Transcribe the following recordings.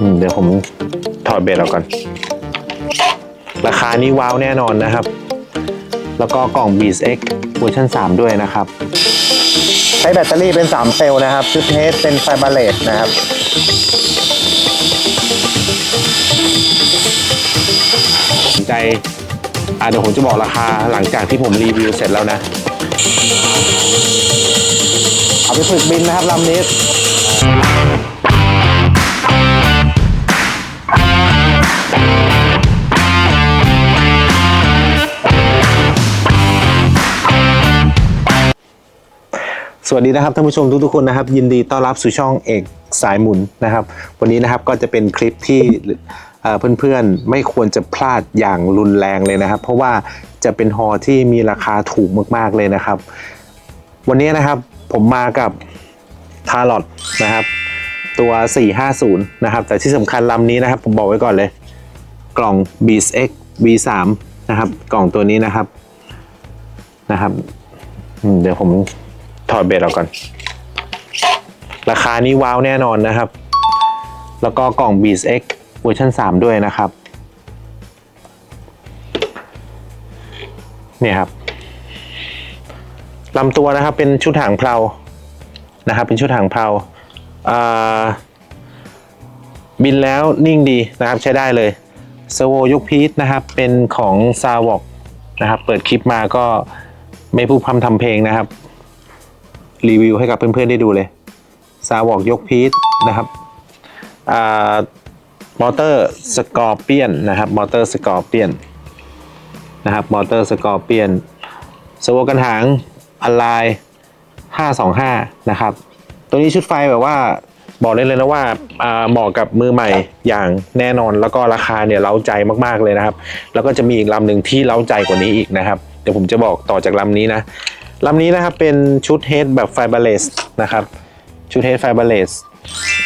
อืมเดี๋ยวผมถอดเบสออกก่อน ราคานี้ว้าวแน่นอนนะครับ แล้วก็กล่อง b e a t X เวอร์ชัน3 ด้วยนะครับ ใช้แบตเตอรี่เป็น 3 เซลล์นะครับชุดเทสเป็นไฟเบรเลตนะครับสนใจอ่าเดี๋ยวผมจะบอกราคาหลังจากที่ผมรีวิวเสร็จแล้วนะ เอาไปฝึกบินนะครับลำนี้ วัสดีนะครับท่านผู้ชมทุกๆคนนะครับ ยินดีต้อนรับสู่ช่องเอกสายหมุนนะครับ วันนี้นะครับก็จะเป็นคลิปที่เพื่อนๆไม่ควรจะพลาดอย่างรุนแรงเลยนะครับ เพราะว่าจะเป็นฮอที่มีราคาถูกมากๆเลยนะครับ วันนี้นะครับผมมากับทารอตนะครับ ตัว 450 นะครับ แต่ที่สำคัญลำนี้นะครับ ผมบอกไว้ก่อนเลย กล่อง b e a t X V3 นะครับ กล่องตัวนี้นะครับนะครับเดี๋ยวผม ถอดเบสออกก่อน ราคานี้ว้าวแน่นอนนะครับ แล้วก็กล่อง b e a t X เวอร์ชัน3 ด้วยนะครับ เนี่ยครับลำตัวนะครับเป็นชุดหางเพลานะครับ เป็นชุดหางเพลาาบินแล้วนิ่งดีนะครับใช้ได้เลยสโวยกพีทนะครับ เป็นของซาวอกนะครับ เปิดคลิปมาก็ไม่พูดพร่ำทำเพลงนะครับ รีวิวให้กับเพื่อนๆได้ดูเลยซาวอกยกพีทนะครับมอเตอร์สกอร์เปียนนะครับมอเตอร์สกอร์เปียนนะครับมอเตอร์สกอร์เปียนสวกันหางอ l ไล525 นะครับ ตัวนี้ชุดไฟแบบว่าบอกได้เลยนะว่าอ่าเหมาะกับมือใหม่อย่างแน่นอนแล้วก็ราคาเนี่ยเล้าใจมากๆเลยนะครับ แล้วก็จะมีอีกลำหนึ่งที่เล้าใจกว่านี้อีกนะครับ เดี๋ยวผมจะบอกต่อจากลำนี้นะ ลำนี้นะครับเป็นชุดเฮดแบบไฟเบอร์เลสนะครับ ชุดเฮดไฟเบอร์เลส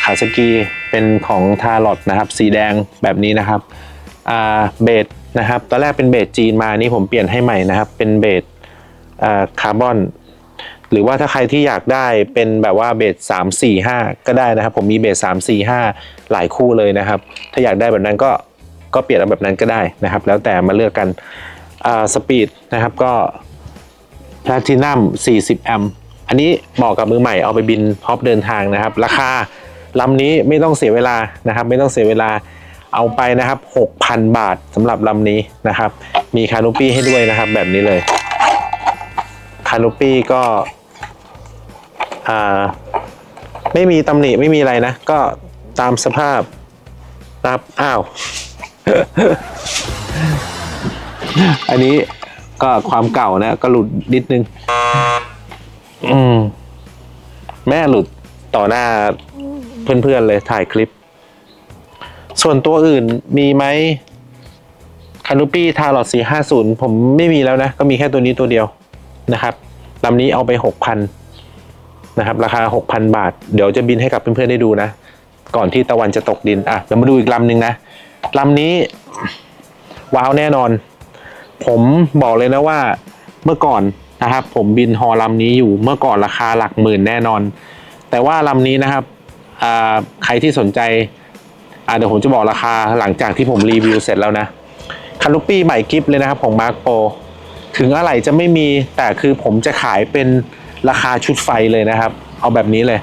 ขาสกีเป็นของทารอตนะครับ สีแดงแบบนี้นะครับอ่าเบสนะครับตอนแรกเป็นเบสจีนมานี่ผมเปลี่ยนให้ใหม่นะครับ เป็นเบสคาร์บอนหรือว่าถ้าใครที่อยากได้เป็นแบบว่าเบสสามสี่ห้าก็ได้นะครับ ผมมีเบสสามสี่ห้าหลายคู่เลยนะครับ ถ้าอยากได้แบบนั้นก็ก็เปลี่ยนเอาแบบนั้นก็ได้นะครับ แล้วแต่มาเลือกกันสปีดนะครับก็ แพลตินัม40 แอมป์อันนี้เหมาะกับมือใหม่เอาไปบินพร้อมเดินทางนะครับ ราคาลำนี้ไม่ต้องเสียเวลานะครับ ไม่ต้องเสียเวลาเอาไปนะครับ 6,000 บาทสำหรับลำนี้นะครับ มีคานูปี้ให้ด้วยนะครับ แบบนี้เลยคานูปี้ก็ไม่มีตำหนิไม่มีอะไรนะ ก็ตามสภาพนะครับอ้าว อันนี้ ก็ความเก่านะก็หลุดนิดนึง อืม แม่หลุดต่อหน้าเพื่อนๆเลยถ่ายคลิป ส่วนตัวอื่นมีไหมคานูปี้ทาร์ลอด450ผมไม่มีแล้วนะ ก็มีแค่ตัวนี้ตัวเดียวนะครับลำนี้เอาไปหกพันนะครับ ราคาหกพันบาท เดี๋ยวจะบินให้กับเพื่อนๆได้ดูนะ ก่อนที่ตะวันจะตกดิน อะเดี๋ยวมาดูอีกลำหนึ่งนะลำนี้ ว้าวแน่นอน ผมบอกเลยนะว่าเมื่อก่อนนะครับ ผมบินฮอลำนี้อยู่เมื่อก่อนราคาหลักหมื่นแน่นอน แต่ว่าลำนี้นะครับใครที่สนใจเดี๋ยวผมจะบอกราคาหลังจากที่ผมรีวิวเสร็จแล้วนะคารุปี้ใหม่กิฟเลยนะครับของมาร์ p โปถึงอะไรจะไม่มีแต่คือผมจะขายเป็นราคาชุดไฟเลยนะครับ เอาแบบนี้เลย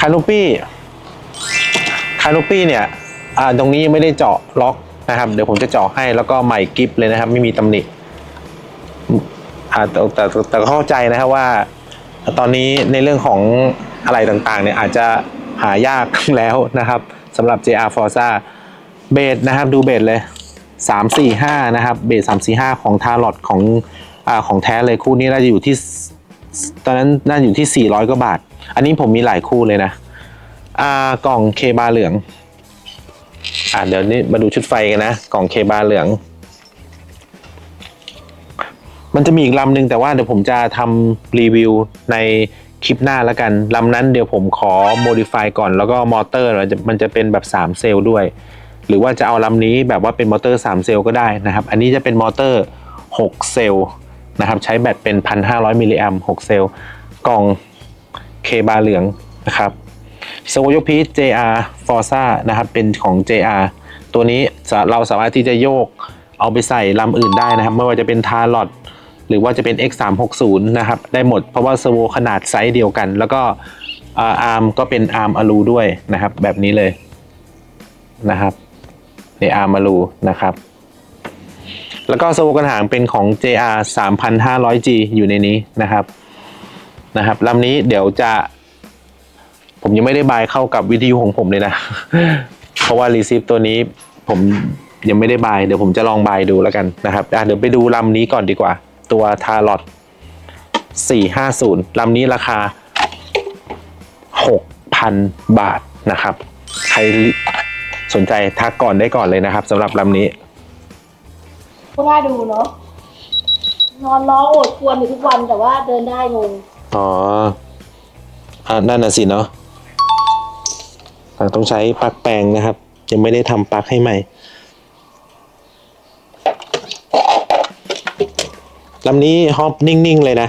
คานูปี้คานูปี้เนี่ยตรงนี้ยังไม่ได้เจาะล็อก นะครับ เดี๋ยวผมจะเจาะให้แล้วก็ใหม่กิฟเลยนะครับ ไม่มีตำหนิอาแต่แต่แต่เข้าใจนะครับว่า ตอนนี้ในเรื่องของอะไรต่างๆเนี่ยอาจจะหายากแล้วนะครับสำหรับ JR Forza เบสนะครับดูเบสเลย 3 4 5 นะครับ เบส3 4 5 ของทารอดของอ่าของแท้เลยคู่นี้น่าจะอยู่ที่ ตอนนั้นน่าจะอยู่ที่ 400กว่าบาท อันนี้ผมมีหลายคู่เลยนะ อ่ากล่องเคบาเหลือง อ่าเดี๋ยวนี้มาดูชุดไฟกันนะ กล่องเคบาเหลือง มันจะมีอีกลำหนึ่งแต่ว่าเดี๋ยวผมจะทำรีวิวในคลิปหน้าแล้วกันลำนั้นเดี๋ยวผมขอ modify ก่อนแล้วก็มอเตอร์มันจะเป็นแบบ 3 เซลล์ด้วย หรือว่าจะเอาลำนี้แบบว่าเป็นมอเตอร์ 3 เซลล์ก็ได้นะครับ อันนี้จะเป็นมอเตอร์ 6 เซลล์นะครับ ใช้แบตเป็น 1,500 มิลลิแอม6เซลล์กล่องเคบาเหลืองนะครับ สโวโยพี JR Forza นะครับ เป็นของ JR ตัวนี้เราสามารถที่จะโยกเอาไปใส่ลำอื่นได้นะครับ ไม่ว่าจะเป็นทาร์ลอดหรือว่าจะเป็น X360 นะครับ ได้หมดเพราะว่าสโวขนาดไซส์เดียวกัน แล้วก็อาร์มก็เป็นอาร์มอลูด้วยนะครับ แบบนี้เลยนะครับในอาร์มอลูนะครับ แล้วก็สโวกันหางเป็นของ JR 3,500G อยู่ในนี้นะครับนะครับลำนี้เดี๋ยวจะ ผมยังไม่ได้บายเข้ากับวิทยุของผมเลยนะ เพราะว่ารีซิฟตัวนี้ผมยังไม่ได้บาย เดี๋ยวผมจะลองบายดูแล้วกันนะครับอะเดี๋ยวไปดูลำนี้ก่อนดีกว่า ตัวทารอต450ลำนี้ราคา 6,000 บาทนะครับ ใครสนใจทักก่อนได้ก่อนเลยนะครับสำหรับลำนี้ก็น่าดูเนาะนอนร้องโอดครวรอยู่ทุกวันแต่ว่าเดินได้งงอ๋ออ่านั่นน่ะสิเนาะอ่า ต้องใช้ปลั๊กแปลงนะครับ ยังไม่ได้ทำปลั๊กให้ใหม่ลำนี้ฮอปนิ่ง ๆ เลยนะ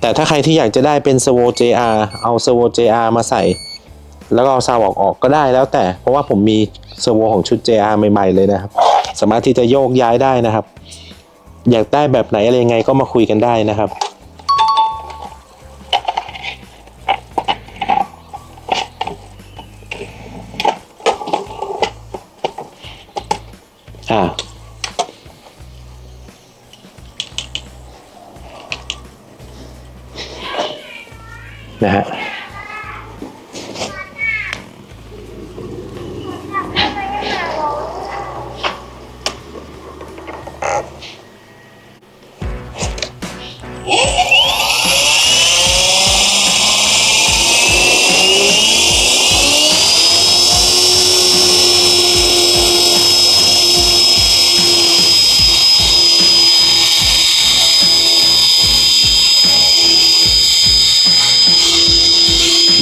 แต่ถ้าใครที่อยากจะได้เป็น s w o JR เอา s w o JR มาใส่ แล้วก็เอาซาวออกออกก็ได้แล้วแต่ เพราะว่าผมมี s w o ของชุด JR ใหม่ ๆ เลยนะครับ สามารถที่จะโยกย้ายได้นะครับ อยากได้แบบไหนอะไรยังไงก็มาคุยกันได้นะครับ อ่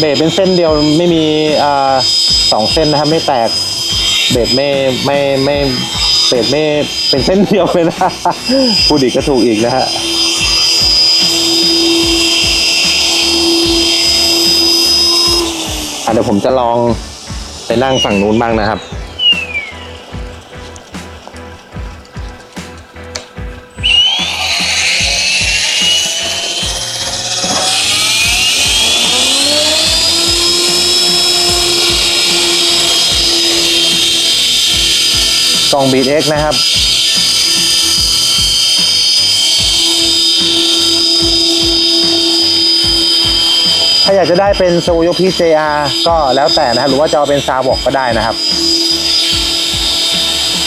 เบดเป็นเส้นเดียวไม่มีอ่าสองเส้นนะครับ ไม่แตกเบดไม่ไม่ไม่เบดไม่เป็นเส้นเดียวเลยนะพูดอีกก็ถูกอีกนะฮะเดี๋ยวผมจะลองไปนั่งฝั่งนู้นบ้างนะครับ ล่องบีเอ็กนะครับถ้าอยากจะได้เป็นโซโยพี JR ก็แล้วแต่นะครับ หรือว่าจะเอาเป็นซาบอกก็ได้นะครับ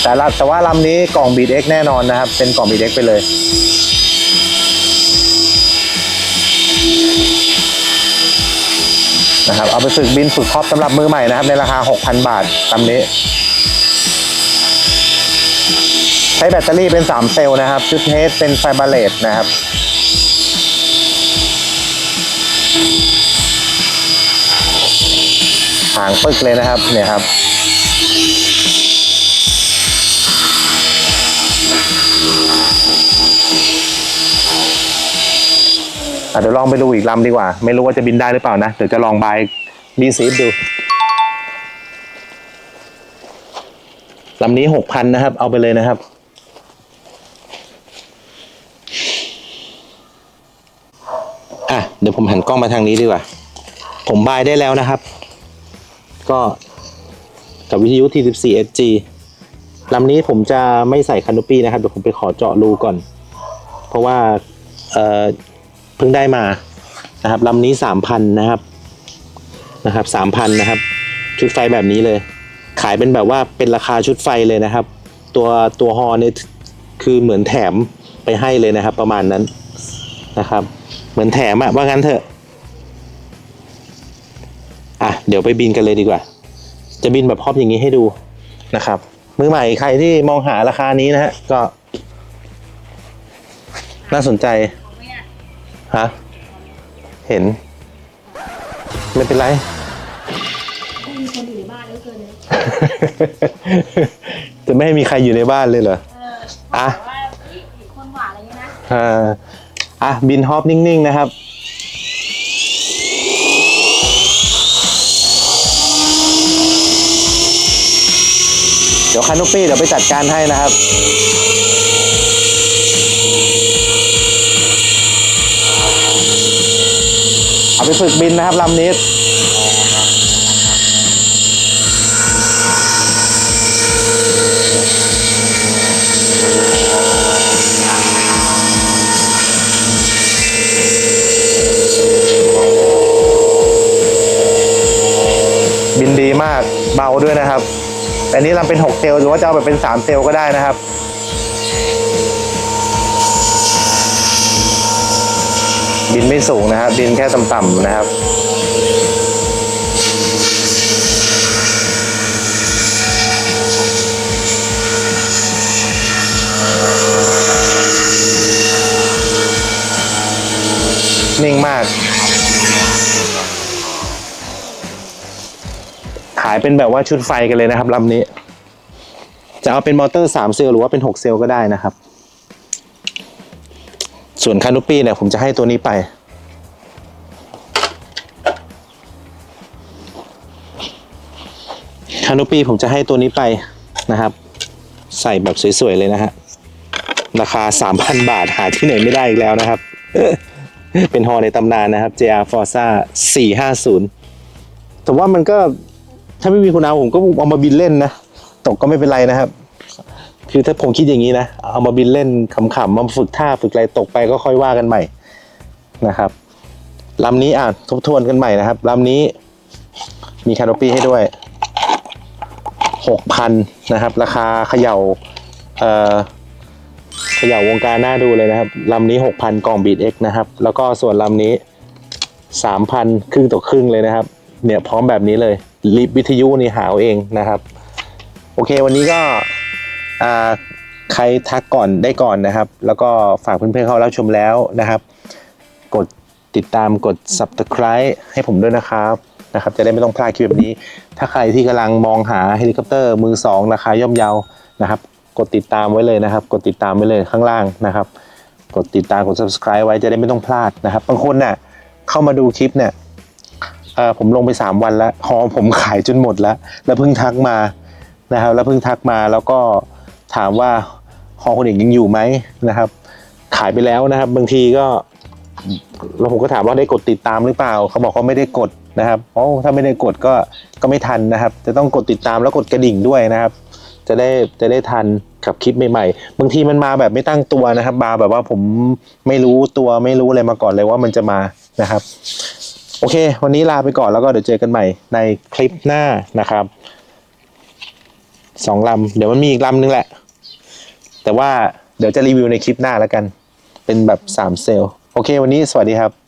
แต่ละแต่ว่าลำนี้กล่องบีดเอ็กแน่นอนนะครับ เป็นกล่องบีดเอ็กไปเลย นะครับ เอาไปฝึกบินฝึกครอบสำหรับมือใหม่นะครับ ในราคา 6,000 บาทลำนี้ ช้แบตเตอรี่เป็น 3 เซลล์นะครับ ชุดเทสเป็นไฟบาเลตนะครับหางปึกเลยนะครับเนี่ยครับอะเดี๋ยวลองไปดูอีกลำดีกว่า ไม่รู้ว่าจะบินได้หรือเปล่านะ เดี๋ยวจะลองบายบีซีฟดูลำนี้หกพันนะครับ เอาไปเลยนะครับ อะเดี๋ยวผมหันกล้องมาทางนี้ดีกว่า ผมบายได้แล้วนะครับ ก็กับวิทยุ T14 SG ลำนี้ผมจะไม่ใส่คานูปี้นะครับเดี๋ยวผมไปขอเจาะรูก่อน เพราะว่าเอ่อเพิ่งได้มานะครับลำนี้สามพันนะครับนะครับสามพันนะครับ ชุดไฟแบบนี้เลย ขายเป็นแบบว่าเป็นราคาชุดไฟเลยนะครับ ตัวตัวฮอเนี่ยคือเหมือนแถมไปให้เลยนะครับ ประมาณนั้นนะครับ เหมือนแถมอะว่างั้นเถอะ อะ เดี๋ยวไปบินกันเลยดีกว่า จะบินแบบพรอบอย่างนี้ให้ดูนะครับ มือใหม่ใครที่มองหาราคานี้นะฮะ ก็ น่าสนใจ ฮะ เห็น ไม่เป็นไรไม่มีคนอยู่ในบ้านแล้วเกินเลยจะไม่ให้มีใครอยู่ในบ้านเลยเหรอ เอออะแต่ว่าเฮ้ยเห็นคนหวานอะไรเงี้ยนะ อ่า อะบินฮอปนิ่งๆนะครับเดี๋ยวคานุปี้เดี๋ยวไปจัดการให้นะครับเอาไปฝึกบินนะครับลำนี้ มากเบาด้วยนะครับ แต่นี้ลำเป็น 6 เซลล์หรือว่าจะเอาแบบเป็น 3 เซลล์ก็ได้นะครับบินไม่สูงนะครับบินแค่ต่ำๆนะครับนิ่งมาก ขายเป็นแบบว่าชุดไฟกันเลยนะครับลำนี้ จะเอาเป็นมอเตอร์3เซลล์หรือว่าเป็น6เซลล์ก็ได้นะครับ ส่วนคานุปี้เนี่ยผมจะให้ตัวนี้ไป คานุปี้ผมจะให้ตัวนี้ไปนะครับ ใส่แบบสวยๆเลยนะฮะราคา 3,000 บาทหาที่ไหนไม่ได้อีกแล้วนะครับ เป็นฮอในตำนานนะครับ JR Forza 450 แต่ว่ามันก็ ถ้าไม่มีคุณเอาผมก็เอามาบินเล่นนะตกก็ไม่เป็นไรนะครับ คือถ้าผมคิดอย่างนี้นะเอามาบินเล่นขำๆมาฝึกท่าฝึกอะไรตกไปก็ค่อยว่ากันใหม่นะครับลำนี้อะทบทวนกันใหม่นะครับลำนี้มีคาโนปีให้ด้วยหกพันนะครับ ราคาเขย่าเอ่อเขย่าวงการหน้าดูเลยนะครับลำนี้หกพันกล่องบีดเอ็กนะครับ แล้วก็ส่วนลำนี้สามพันครึ่งต่อครึ่งเลยนะครับ เนี่ยพร้อมแบบนี้เลย ลิฟวิทยุนี่หาเอาเองนะครับ โอเควันนี้ก็ใครทักก่อนได้ก่อนนะครับ แล้วก็ฝากเพื่อนๆเขารับชมแล้วนะครับ กดติดตามกด subscribe ให้ผมด้วยนะครับนะครับ จะได้ไม่ต้องพลาดคลิปแบบนี้ ถ้าใครที่กำลังมองหาเฮลิคอปเตอร์มือสองราคาย่อมเยานะครับ กดติดตามไว้เลยนะครับ กดติดตามไว้เลยข้างล่างนะครับ กดติดตามกด subscribe ไว้จะได้ไม่ต้องพลาดนะครับบางคนน่ะเข้ามาดูคลิปเนี่ย เออผมลงไป 3 วันแล้วหอผมขายจนหมดแล้ว แล้วเพิ่งทักมานะครับแล้วเพิ่งทักมาแล้วก็ถามว่าฮอคนอื่นยังอยู่ไหมนะครับ ขายไปแล้วนะครับ บางทีก็แล้วผมก็ถามว่าได้กดติดตามหรือเปล่า เขาบอกเขาไม่ได้กดนะครับโอ้ถ้าไม่ได้กดก็ก็ไม่ทันนะครับ จะต้องกดติดตามแล้วกดกระดิ่งด้วยนะครับ จะได้จะได้ทันกับคลิปใหม่ๆ บางทีมันมาแบบไม่ตั้งตัวนะครับมาแบบว่าผมไม่รู้ตัวไม่รู้อะไรมาก่อนเลยว่ามันจะมานะครับ โอเค วันนี้ลาไปก่อนแล้วก็เดี๋ยวเจอกันใหม่ในคลิปหน้านะครับสองลำเดี๋ยวมันมีอีกลำนึงแหละ แต่ว่าเดี๋ยวจะรีวิวในคลิปหน้าแล้วกัน เป็นแบบสามเซลล์โอเค วันนี้สวัสดีครับ